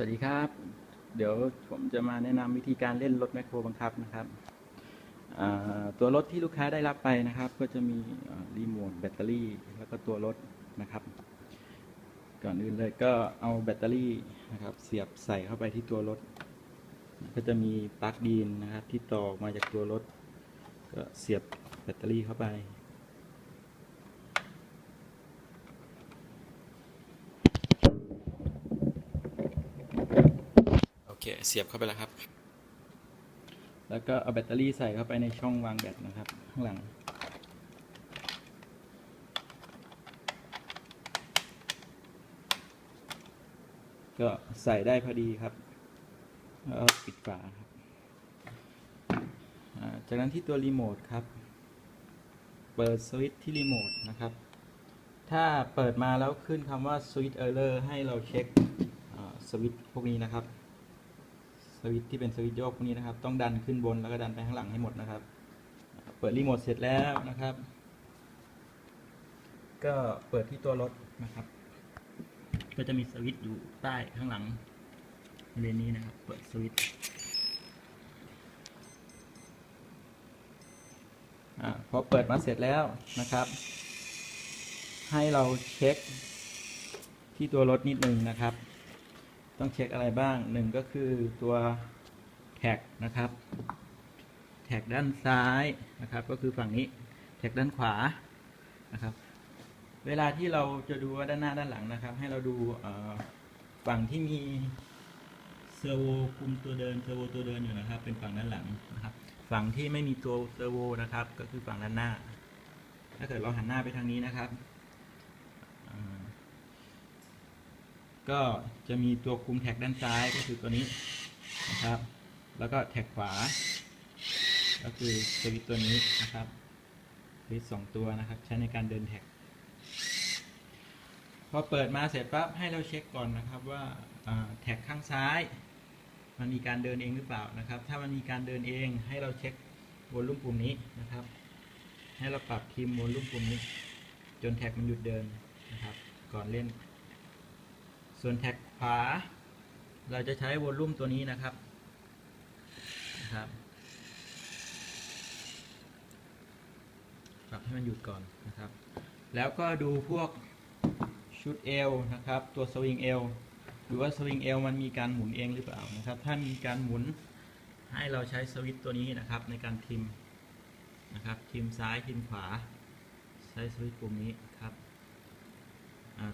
สวัสดีครับ เดี๋ยวผมจะมาแนะนำวิธีการเล่นรถแมคโครบังคับนะครับ ตัวรถที่ลูกค้าได้รับไปนะครับ ก็จะมีรีโมทแบตเตอรี่ แล้วก็ตัวรถนะครับ ก่อนอื่นเลยก็เอาแบตเตอรี่นะครับ เสียบใส่เข้าไปที่ตัวรถ ก็จะมีปลั๊กดีนนะครับ ที่ต่อมาจากตัวรถ ก็เสียบแบตเตอรี่เข้าไป เสียบเข้าไปแล้วครับ แล้วก็เอาแบตเตอรี่ใส่เข้าไปในช่องวางแบตนะครับ ข้างหลัง ก็ใส่ได้พอดีครับแล้วปิดฝาครับจากนั้นที่ตัวรีโมทครับ เปิดสวิตช์ที่รีโมทนะครับ ถ้าเปิดมาแล้วขึ้นคำว่า switch error ให้เราเช็คสวิตช์พวกนี้นะครับ วิตที่เป็นสวิตโยกพวกนี้นะครับ ต้องดันขึ้นบนแล้วก็ดันไปข้างหลังให้หมดนะครับ เปิดรีโมทเสร็จแล้วนะครับ ก็เปิดที่ตัวรถนะครับ ก็จะมีสวิตอยู่ใต้ข้างหลังบริเวณนี้นะครับ เปิดสวิตอพอเปิดมาเสร็จแล้วนะครับ ให้เราเช็คที่ตัวรถนิดนึงนะครับ ต้องเช็คอะไรบ้างหนึ่งก็คือตัวแท็กนะครับ แท็กด้านซ้ายนะครับ ก็คือฝั่งนี้แท็กด้านขวานะครับ เวลาที่เราจะดูว่าด้านหน้าด้านหลังนะครับ ให้เราดูฝั่งที่มีเซอร์โวคุมตัวเดินเซอร์โวตัวเดินอยู่นะครับ เป็นฝั่งด้านหลังนะครับ ฝั่งที่ไม่มีตัวเซอร์โวนะครับ ก็คือฝั่งด้านหน้า ถ้าเกิดเราหันหน้าไปทางนี้นะครับอ่า ก็จะมีตัวคุมแท็กด้านซ้ายก็คือตัวนี้นะครับ แล้วก็แท็กขวา ก็คือสวิตตัวนี้นะครับสวิตสองตัวนะครับใช้ในการเดินแท็ก พอเปิดมาเสร็จปั๊บให้เราเช็คก่อนนะครับว่าอ่าแท็กข้างซ้าย มันมีการเดินเองหรือเปล่านะครับ ถ้ามันมีการเดินเองให้เราเช็ควอลลุ่มปุ่มนี้นะครับ ให้เราปรับทีมวอลลุ่มปุ่มนี้ จนแท็กมันหยุดเดินนะครับ ก่อนเล่น ส่วนแท็กขวา เราจะใช้วอลลุ่มตัวนี้นะครับนะครับปรับให้มันหยุดก่อนนะครับ แล้วก็ดูพวกชุดเอวนะครับ ตัวสวิงเอวดูว่าสวิงเอวมันมีการหมุนเองหรือเปล่านะครับ ถ้ามีการหมุนให้เราใช้สวิตตัวนี้นะครับในการทิมนะครับ ทิมซ้ายทิมขวา ใช้สวิตปุ่มนี้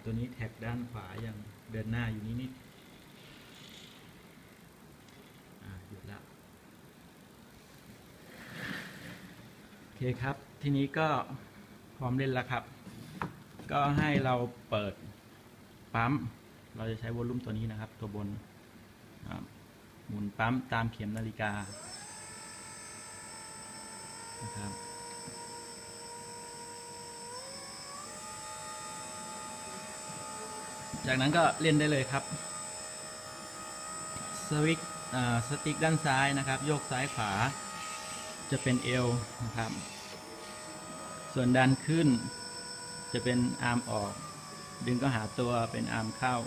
ตัวนี้แท็กด้านขวายังเดินหน้าอยู่นิดนิดอ่าหยุดแล้วโอเคครับ ทีนี้ก็พร้อมเล่นแล้วครับ ก็ให้เราเปิดปั๊ม เราจะใช้วอลลุ่มตัวนี้นะครับ ตัวบนหมุนปั๊มตามเข็มนาฬิกานะครับ จากนั้นก็เล่นได้เลยครับสวิตสติ๊กด้านซ้ายนะครับ โยกซ้ายขวา จะเป็นเอวนะครับ ส่วนดันขึ้น จะเป็นอาร์มออก ดึงก็หาตัวเป็นอาร์มเข้า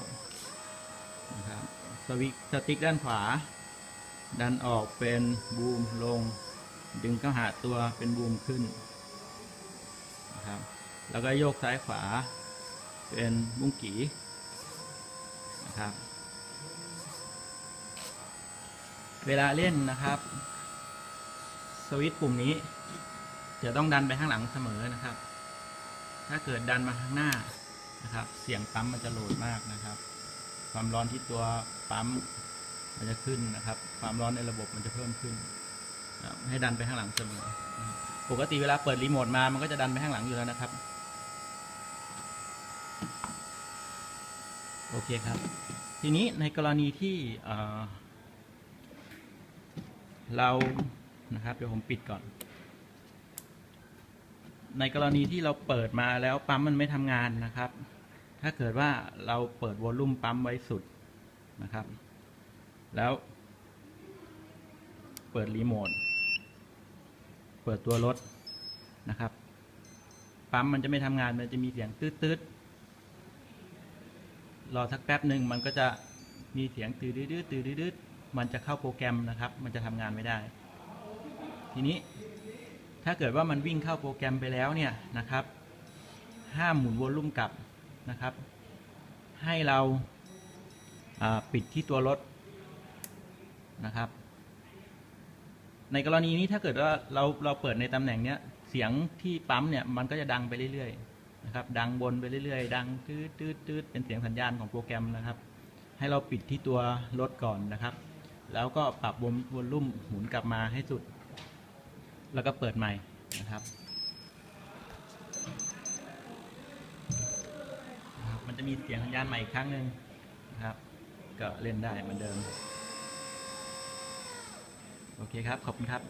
นะครับสวิตสติ๊กด้านขวา ดันออกเป็นบูมลง ดึงก็หาตัวเป็นบูมขึ้นนะครับแล้วก็โยกซ้ายขวา เป็นบุ้งกี นะครับ เวลาเล่นนะครับ สวิตช์ปุ่มนี้ จะต้องดันไปข้างหลังเสมอนะครับ ถ้าเกิดดันมาข้างหน้านะครับ เสียงปั๊มมันจะโหลดมากนะครับ ความร้อนที่ตัวปั๊มมันจะขึ้นนะครับ ความร้อนในระบบมันจะเพิ่มขึ้น ให้ดันไปข้างหลังเสมอ ปกติเวลาเปิดรีโมทมา มันก็จะดันไปข้างหลังอยู่แล้วนะครับ โอเคครับ ทีนี้ในกรณีที่เเรานะครับเดี๋ยวผมปิดก่อน ในกรณีที่เราเปิดมาแล้วปั๊มมันไม่ทำงานนะครับ ถ้าเกิดว่าเราเปิดวอลลุ่มปั๊มไว้สุดนะครับ แล้วเปิดรีโมท เปิดตัวรถนะครับ ปั๊มมันจะไม่ทำงาน มันจะมีเสียงตืดๆ รอสักแป๊บหนึ่งมันก็จะมีเสียงตืดดืดตืดดืดมันจะเข้าโปรแกรมนะครับ มันจะทำงานไม่ได้ ทีนี้ถ้าเกิดว่ามันวิ่งเข้าโปรแกรมไปแล้วเนี่ยนะครับ ห้ามหมุนวอลลุ่มกลับนะครับ ให้เราาปิดที่ตัวรถนะครับ ในกรณีนี้ถ้าเกิดว่าเราเราเปิดในตำแหน่งเนี้ยเสียงที่ปั๊มเนี่ยมันก็จะดังไปเรื่อยๆ นะครับ ดังบนไปเรื่อยๆ ดังตืดตืดตืดเป็นเสียงสัญญาณของโปรแกรมนะครับ ให้เราปิดที่ตัวรถก่อนนะครับ แล้วก็ปรับวอลวอลลุ่มหมุนกลับมาให้สุด แล้วก็เปิดใหม่นะครับ มันจะมีเสียงสัญญาณใหม่อีกครั้งหนึ่งนะครับ ก็เล่นได้เหมือนเดิม โอเคครับ ขอบคุณครับ